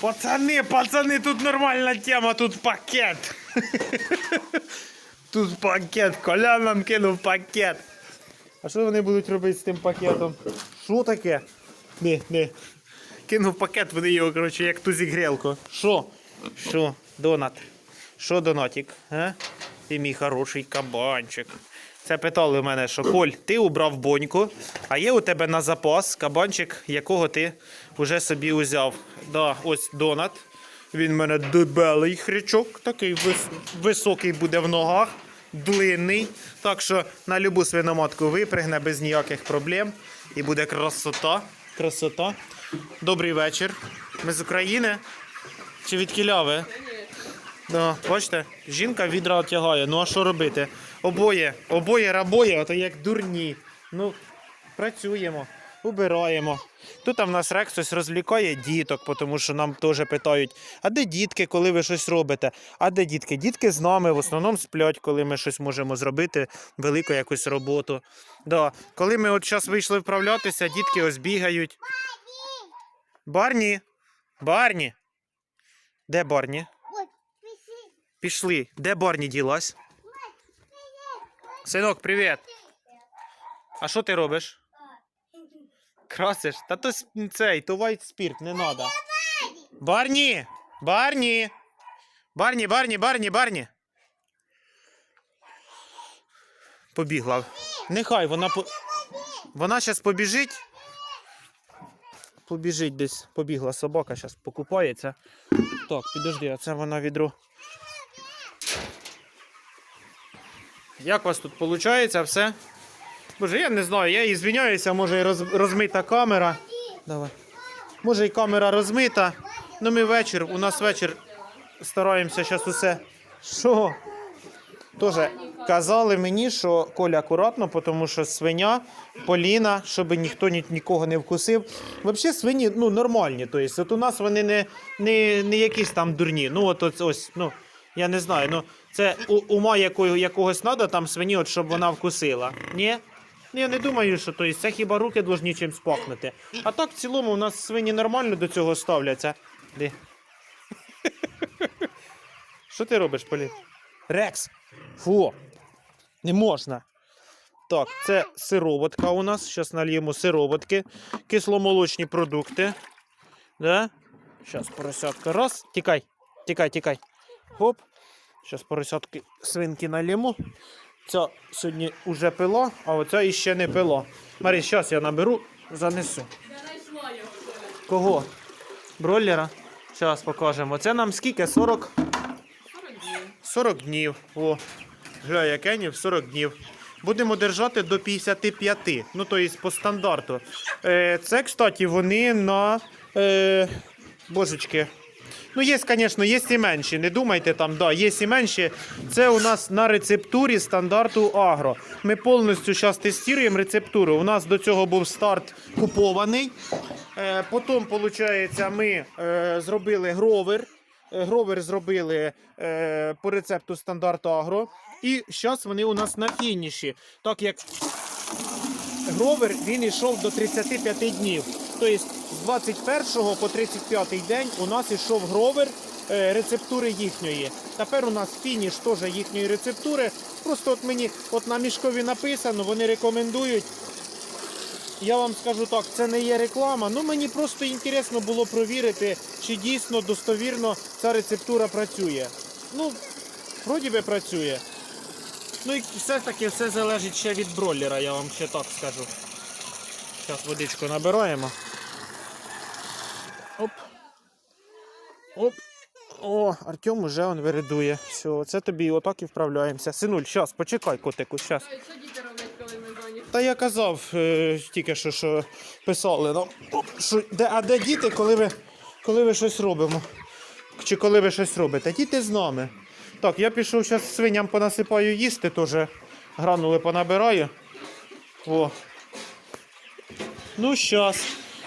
Пацани, пацани, тут нормальна тема, тут пакет. Тут пакет, Коля нам кинув пакет. А що вони будуть робити з тим пакетом? Що таке? Не, не. Кинув пакет, вони його, коротше, як тузік грілку. Що? Що? Донат? Що донатик? А? Ти мій хороший кабанчик. Це питали в мене, що Коль, ти убрав боньку, а є у тебе на запас кабанчик, якого ти вже собі узяв. Да, ось донат. Він в мене дебелий хрячок, такий вис- високий буде в ногах, длинний. Так що на любу свиноматку випригне без ніяких проблем. І буде красота. Красота. Добрий вечір. Ми з України. Чи від Кіляви? Да, бачите, жінка відра тягає. Ну а що робити? Обоє, обоє рабоє, ото як дурні. Ну, працюємо, убираємо. Тут в нас Рекс ось розвлікає діток, тому що нам теж питають, а де дітки, коли ви щось робите? А де дітки? Дітки з нами в основному сплять, коли ми щось можемо зробити, велику якусь роботу. Да. Коли ми от зараз вийшли вправлятися, дітки ось бігають. Барні! Барні! Де Барні? Пішли. Де Барні ділась? Синок, привіт. А що ти робиш? Красиш? Та то цей, то вайт спірт, не треба. Барні! Барні! Барні, Барні, Барні, Барні. Побігла. Нехай вона по... Вона зараз побіжить. Побіжить десь, побігла собака, зараз покупається. Так, підожди, а це вона відро. Як у вас тут виходить все? Боже, я не знаю, я і звиняюся, може і роз, розмита камера. Давай. Може і камера розмита. Ну ми вечір, у нас вечір стараємося зараз усе. Що? Тоже казали мені, що Коля акуратно, тому що свиня, поліна, щоб ніхто ні, нікого не вкусив. Взагалі свині ну, нормальні. Тобто, от у нас вони не, не, не якісь там дурні. Ну, от, ось, ну, я не знаю. Ну, це ума якого, якогось треба там свині, от, щоб вона вкусила. Ні? Ну, Я не думаю, що тобто, це хіба руки повинні чимось пахнути. А так в цілому у нас свині нормально до цього ставляться. Де? Що ти робиш, Полін? Рекс! Фу! Не можна. Так, це сироватка у нас. Зараз нальємо сироватки. Кисломолочні продукти. Да? Зараз поросятка. Раз. Тікай. Тікай, тікай. Хоп. Зараз поросятки свинки нальємо. Ця сьогодні вже пила, а оця іще не пила. Марі, зараз я наберу, занесу. Кого? Бройлера? Зараз покажемо. Це нам скільки? 40? 40 днів. 40 днів. О, гля, якенів 40 днів. Будемо держати до 55. Ну, то є по стандарту. Е, це, кстати, вони на. Е, божечки. Ну, є, звісно, є і менші. Не думайте там, да, є і менші. Це у нас на рецептурі стандарту Агро. Ми повністю зараз тестуємо рецептуру. У нас до цього був старт купований. Е, потім, виходить, ми е, зробили гровер. Е, Гровер зробили по рецепту стандарту Агро. І зараз вони у нас на фініші. Так як гровер він йшов до 35 днів. Тобто з 21 по 35 день у нас йшов гровер е, рецептури їхньої. Тепер у нас фініш теж їхньої рецептури. Просто от мені от на мішкові написано, вони рекомендують. Я вам скажу так, це не є реклама. Ну мені просто інтересно було провірити, чи дійсно достовірно ця рецептура працює. Ну, вроді би працює. Ну і все таки все залежить ще від бройлера, я вам ще так скажу. Зараз водичку набираємо. Оп. О, Артем уже он виридує. Все, це тобі отак і вправляємося. Синуль, щас, почекай, котику, щас. Що діти роблять, коли ми зоні? Та я казав е, тільки що, що писали нам, оп, що, де, а де діти, коли ви, коли ви щось робимо? Чи коли ви щось робите? Діти з нами. Так, я пішов зараз свиням понасипаю їсти, теж гранули понабираю. О. Ну, щас.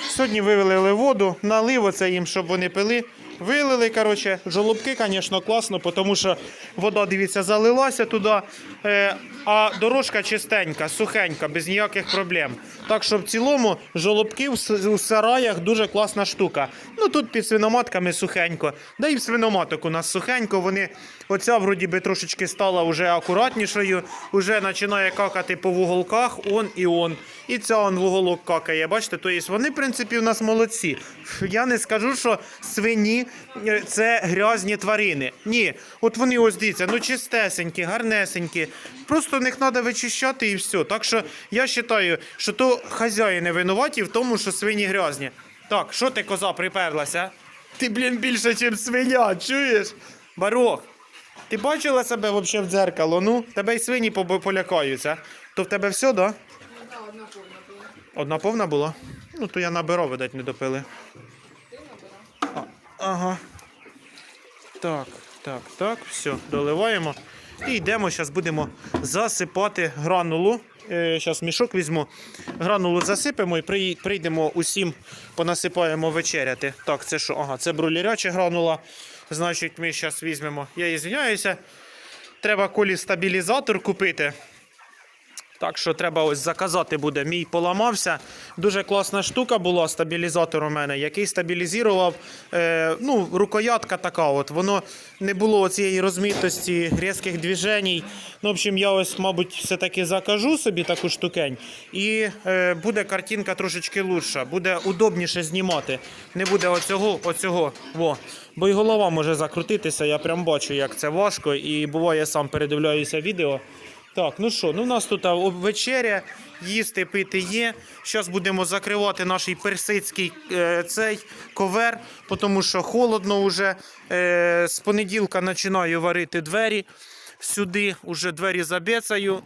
Сьогодні вивели воду, налив оце їм, щоб вони пили. Вилили, коротше, жолобки, звісно, класно, тому що вода, дивіться, залилася туди, а дорожка чистенька, сухенька, без ніяких проблем. Так що в цілому жолобки у сараях дуже класна штука. Ну тут під свиноматками сухенько. Да і свиноматок у нас сухенько. Вони оця вроді би трошечки стала вже акуратнішою, вже починає какати по вуголках, он і он. І ця он вуголок какає. Бачите, тобто вони, в принципі, у нас молодці. Я не скажу, що свині е, це грязні тварини. Ні, от вони ось дивіться, ну чистесенькі, гарнесенькі. Просто них треба вичищати і все. Так що я вважаю, що то хазяїни винуваті в тому, що свині грязні. Так, що ти коза приперлася? Ти, блін, більше, ніж свиня, чуєш? Барох, ти бачила себе взагалі в дзеркало? Ну, тебе й свині полякаються. То в тебе все, да? Так, одна повна була. Одна повна була? Ну, то я наберу, видать, не допили. Ти набирав? Ага. Так, так, так, все, доливаємо. І йдемо, зараз будемо засипати гранулу. Зараз мішок візьму. Гранулу засипемо і прийдемо усім, понасипаємо вечеряти. Так, це що? Ага, це бруліряча гранула. Значить, ми зараз візьмемо. Я ізвиняюся. Треба колі стабілізатор купити. Так що треба ось заказати буде. Мій поламався. Дуже класна штука була, стабілізатор у мене, який стабілізував. Е, ну, рукоятка така. от. Воно не було цієї розмитості, різких движень. Ну, в общем, я ось, мабуть, все-таки закажу собі таку штукень. І е, буде картинка трошечки лучша, буде удобніше знімати. Не буде оцього, оцього. Во. Бо і голова може закрутитися. Я прям бачу, як це важко. І буває, я сам передивляюся відео. Так, ну що, ну у нас тут а, вечеря, їсти, пити є. Зараз будемо закривати наш персидський е, цей ковер, тому що холодно вже. Е, з понеділка починаю варити двері. Сюди вже двері забецаю,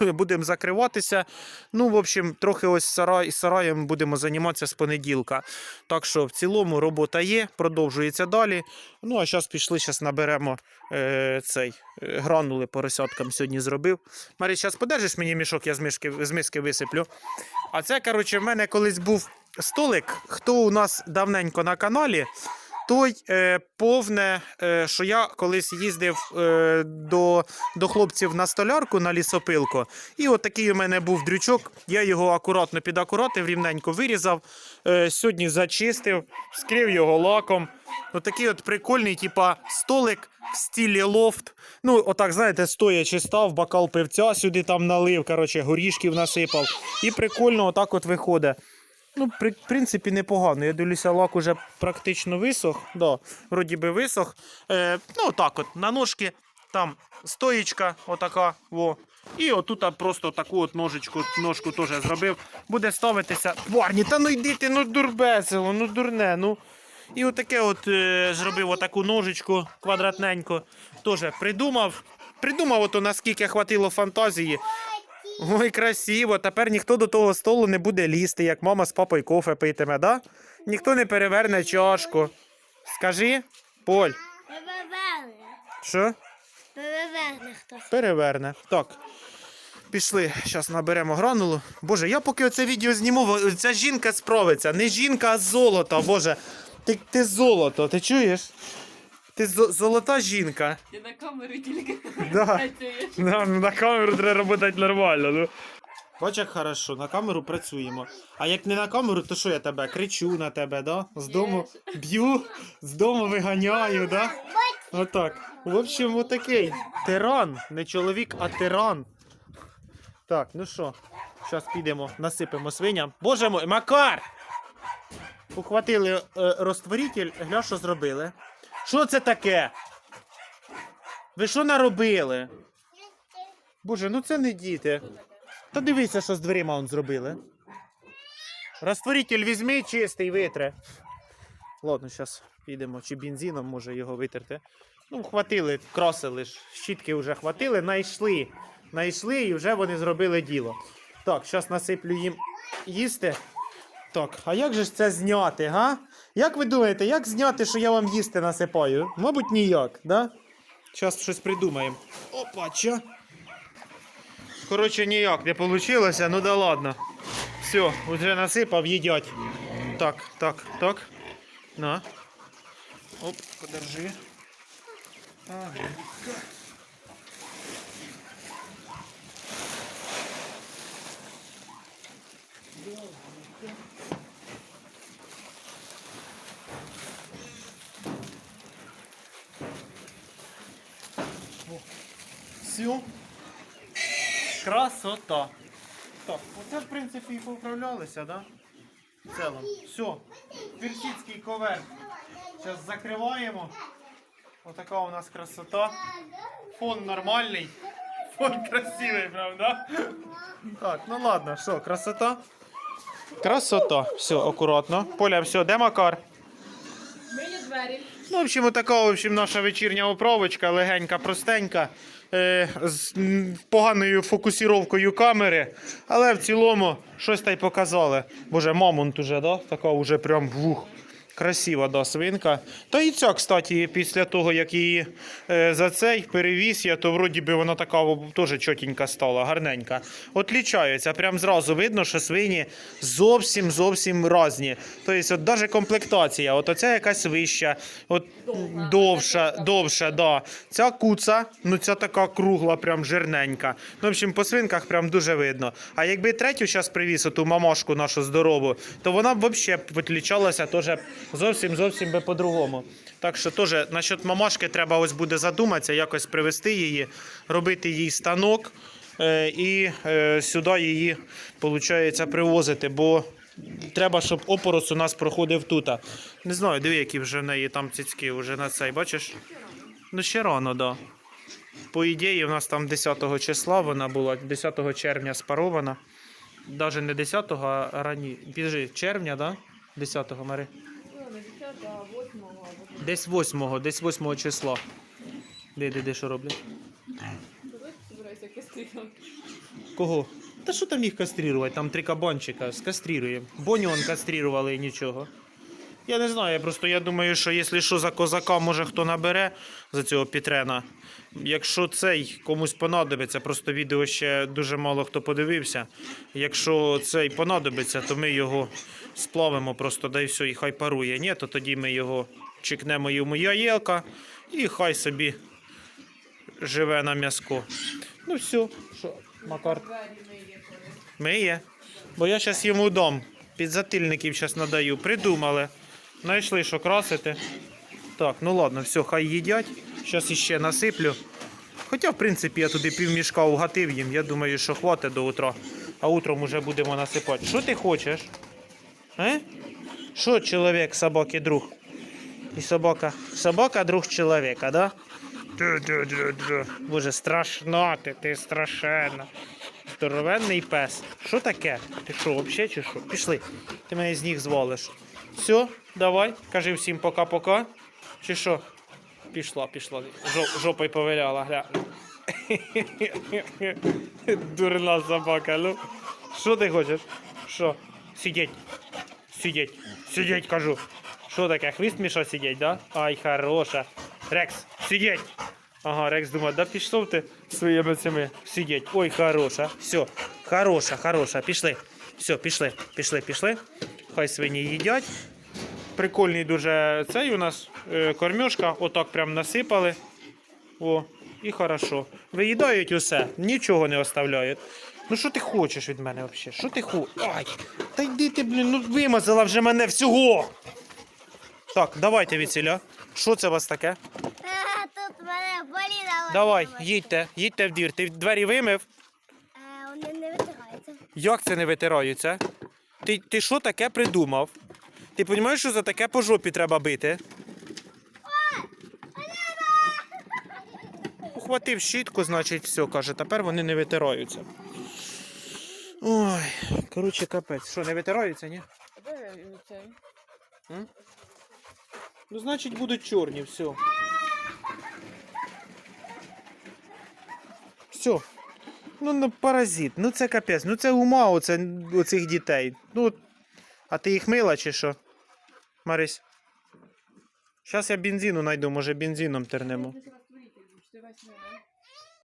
будемо закриватися. Ну, в общем, трохи ось сарай, сараєм будемо займатися з понеділка. Так що в цілому робота є, продовжується далі. Ну, а зараз пішли, зараз наберемо е, цей е, гранули поросяткам сьогодні зробив. Марі, зараз подержиш мені мішок, я з, мішки, з миски висиплю. А це, коротше, в мене колись був столик. Хто у нас давненько на каналі, той е, повне, е, що я колись їздив е, до, до хлопців на столярку на лісопилку. І от такий у мене був дрючок. Я його акуратно підакуратив, рівненько вирізав. Е, сьогодні зачистив, скрив його лаком. Отакий от прикольний, типа столик в стілі лофт. Ну, отак, знаєте, стоячи став, бокал пивця сюди там налив, коротше, горішків насипав. І прикольно отак от виходить. Ну, при, в принципі, непогано. Я дивлюся, лак уже практично висох. Да, вроді би висох. Е, ну, отак от, на ножки, там стоїчка, отака. Во. І отут просто таку от ножичку, ножку теж зробив. Буде ставитися. Парні, та ну йди ну дурбесело, ну дурне. ну. І отаке от е, зробив отаку ножичку квадратненьку. Теж придумав. Придумав, ото наскільки хватило фантазії. Ой, красиво. Тепер ніхто до того столу не буде лізти, як мама з папою кофе питиме, да? Ніхто не переверне чашку. Скажи, Поль, Переверне. що? Переверне хтось. Переверне. Так. Пішли, зараз наберемо гранулу. Боже, я поки оце відео зніму, ця жінка справиться. Не жінка, а золото, Боже. Ти, ти золото, ти чуєш? Ти золота жінка. Ти на камеру тільки Да. працюєш. На, на камеру треба працювати нормально. Ну. Бач, як хорошо, на камеру працюємо. А як не на камеру, то що я тебе? Кричу на тебе, да? З дому б'ю, з дому виганяю, да? Отак. В общем, отакий. Тиран. Не чоловік, а тиран. Так, ну що, зараз підемо, насипемо свиням. Боже мой, Макар! Ухватили е, розтворитель, гля, що зробили. Що це таке? Ви що наробили? Боже, ну це не діти. Та дивися, що з дверима он зробили. Розтворитель візьми чистий, витре. Ладно, зараз підемо, чи бензином може його витерти. Ну, хватили, красили ж. Щітки вже хватили, знайшли. Знайшли і вже вони зробили діло. Так, зараз насиплю їм їсти. Так, а як же ж це зняти, га? Як ви думаєте, як зняти, що я вам їсти насипаю? Мабуть, ніяк, да? Зараз щось придумаємо. Опа, чо? Коротше, ніяк не вийшло, ну да ладно. Все, вже насипав, їдять. Так, так, так. На. Оп, подержи. Ага. Все. Красота. Так, оце в принципі і поправлялися, да? В цілому. Все. Персидський ковер. Зараз закриваємо. Отака у нас красота. Фон нормальний. Фон красивий, правда? Так, ну ладно, що, красота? Красота. Все, акуратно. Поля, все, де Макар? Двері. Ну, в общем, отака, в общем, наша вечірня оправочка, легенька, простенька, е, з поганою фокусіровкою камери, але в цілому щось та й показали. Боже, мамонт уже, да? Така вже прям вух. Красива да, свинка. Та і ця, кстати, після того, як її е, за цей перевіз я, то вроді би вона така теж чотенька стала, гарненька. Отлічаються. Прям зразу видно, що свині зовсім зовсім різні. Тобто, от навіть комплектація, от оця якась вища, от Довга. довша, довша, да. Ця куца, ну ця така кругла, прям жирненька. Ну, в общем, по свинках прям дуже видно. А якби третю зараз привіз, оту мамашку нашу здорову, то вона б взагалі відлічалася теж зовсім зовсім би по-другому. Так що теж насчет мамашки треба ось буде задуматися, якось привезти її, робити їй станок е, і е, сюди її, виходить, привозити. Бо треба, щоб опорос у нас проходив тут. Не знаю, диви, які вже в неї там цицьки вже на цей, бачиш? Ну ще рано, да. По ідеї, у нас там 10 числа вона була, 10 червня спарована. Навіть не 10, а рані. Підожди, червня, да? 10 Мари? Ну, не 10, а 8 або Десь 8, десь 8 числа. Де, де, де, що роблять? Кого? Та що там їх кастрірувати? Там три кабанчика, скастріруємо. Боню он кастрірували і нічого. Я не знаю, просто я думаю, що якщо що за козака, може хто набере за цього Пітрена. Якщо цей комусь понадобиться, просто відео ще дуже мало хто подивився. Якщо цей понадобиться, то ми його сплавимо просто, да і все, і хай парує. Ні, то тоді ми його чекнемо йому яєлка і хай собі живе на м'язко. Ну все, що, Макар. Миє. Бо я зараз йому дам. Підзатильників зараз надаю. Придумали. Знайшли, що красити. Так, ну ладно, все, хай їдять. Зараз іще насиплю. Хоча, в принципі, я туди півмішка угатив їм. Я думаю, що хватить до утра. А утром вже будемо насипати. Що ти хочеш? Е? Що чоловік, собаки, друг? І собака. Собака друг чоловіка, да? Боже, страшна ти, ти страшенна. Здоровенний пес. Що таке? Ти що, взагалі чи що? Пішли. Ти мене з ніг звалиш. Все, давай. Кажи всім пока-пока. Чи що? Пішла, пішла. Жо- жопою повиляла, гля. Дурна собака, ну. Що ти хочеш? Що? Сидіть. Сидіть. Сидіть, кажу. Що таке? Хвіст мішав сидіть, да? Ай, хороша. Рекс, сидіть. Ага, Рекс думає, да пішов ти своїми цими сидіть. Ой, хороша. Все, хороша, хороша. Пішли. Все, пішли, пішли, пішли. Хай свині їдять. Прикольний дуже цей у нас е, кормежка. Отак прям насипали. О, і хорошо. Виїдають усе, нічого не оставляють. Ну що ти хочеш від мене взагалі? Що ти хочеш? Ай, та йди ти, блін, ну вимазала вже мене всього. Так, давайте віціля. Що це у вас таке? А, тут мене боліла. Давай, їдьте, їдьте в двір. Ти двері вимив? А, вони не витираються. Як це не витираються? Ти, ти що таке придумав? Ти розумієш, що за таке по жопі треба бити? Ухватив щітку, значить, все, каже, тепер вони не витираються. Ой, коротше, капець. Що, не витираються, ні? Цей? Ну, значить, будуть чорні, все. Все. Ну, ну паразит, ну це капець, ну це ума оце, оцих дітей. Ну, а ти їх мила чи що? Марись. Зараз я бензину знайду, може бензином тернемо.